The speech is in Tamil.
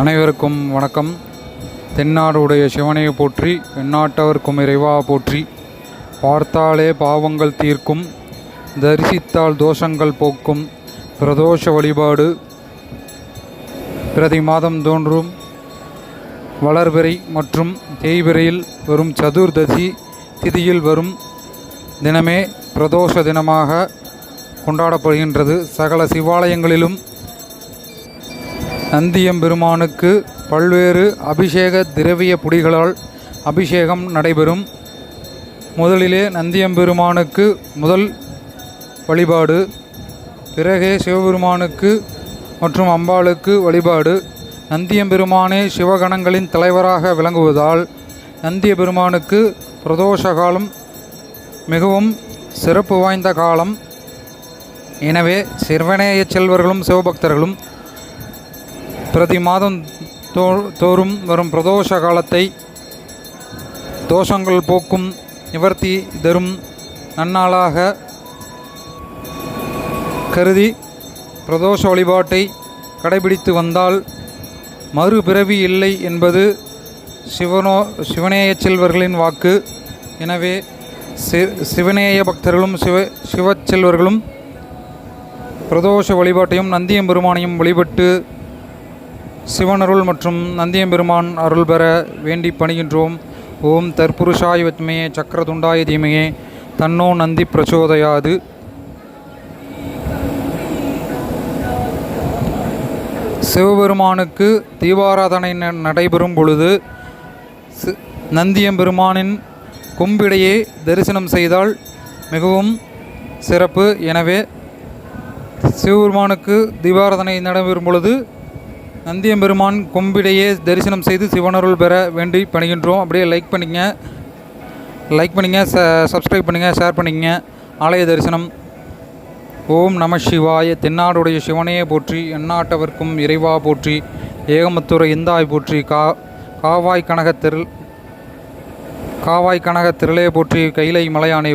அனைவருக்கும் வணக்கம். தென்னாடுடைய சிவனையை போற்றி எந்நாட்டவர்க்கும் இறைவா போற்றி. பார்த்தாலே பாவங்கள் தீர்க்கும் தரிசித்தால் தோஷங்கள் போக்கும். பிரதோஷ வழிபாடு. பிரதி மாதம் தோன்றும். வளர்பிறை மற்றும் தேய்பிறையில் வரும் சதுர்தசி திதியில் வரும் தினமே பிரதோஷ தினமாக கொண்டாடப்படுகின்றது. சகல சிவாலயங்களிலும் நந்தியம்பெருமானுக்கு பல்வேறு அபிஷேக திரவிய பொடிகளால் அபிஷேகம் நடைபெறும். முதலிலே நந்தியம்பெருமானுக்கு முதல் வழிபாடு பிறகே சிவபெருமானுக்கு மற்றும் அம்பாளுக்கு வழிபாடு. நந்தியம்பெருமானே சிவகணங்களின் தலைவராக விளங்குவதால் நந்திய பெருமானுக்கு பிரதோஷ காலம் மிகவும் சிறப்பு வாய்ந்த காலம். எனவே சிறுவனேய செல்வர்களும் சிவபக்தர்களும் பிரதி மாதம் தோ தோறும் வரும் பிரதோஷ காலத்தை தோஷங்கள் போக்கும் நிவர்த்தி தரும் நன்னாளாக கருதி பிரதோஷ வழிபாட்டை கடைபிடித்து வந்தால் மறுபிறவி இல்லை என்பது சிவனோ சிவனேய செல்வர்களின் வாக்கு. எனவே சி சிவனேய பக்தர்களும் சிவ சிவச்செல்வர்களும் பிரதோஷ வழிபாட்டையும் நந்தியம்பெருமானையும் வழிபட்டு சிவனருள் மற்றும் நந்தியம்பெருமான் அருள் பெற வேண்டி பணிகின்றோம். ஓம் தற்புருஷாய் வத்மே சக்கரதுண்டாய தீமையே தன்னோ நந்தி பிரச்சோதயாது. சிவபெருமானுக்கு தீபாராதனை ந- நடைபெறும் பொழுது சி- நந்தியம்பெருமானின் கும்பிடையே தரிசனம் செய்தால் மிகவும் சிறப்பு. எனவே சிவபெருமானுக்கு தீபாராதனை நடைபெறும் பொழுது நந்தியம்பெருமான் கொம்பிடையே தரிசனம் செய்து சிவனருள் பெற வேண்டி பணிகின்றோம். அப்படியே லைக் பண்ணிங்க. லைக் பண்ணிங்க ச சப்ஸ்கிரைப் பண்ணுங்கள் ஷேர் பண்ணிங்க. ஆலய தரிசனம். ஓம் நம சிவாய. தென்னாடுடைய சிவனையே போற்றி எந்நாட்டவர்க்கும் இறைவா போற்றி ஏகமத்துறை எந்தாய் போற்றி கா காவாய் கனக திரள் காவாய் கனக திரளே போற்றி கைலை மலையானை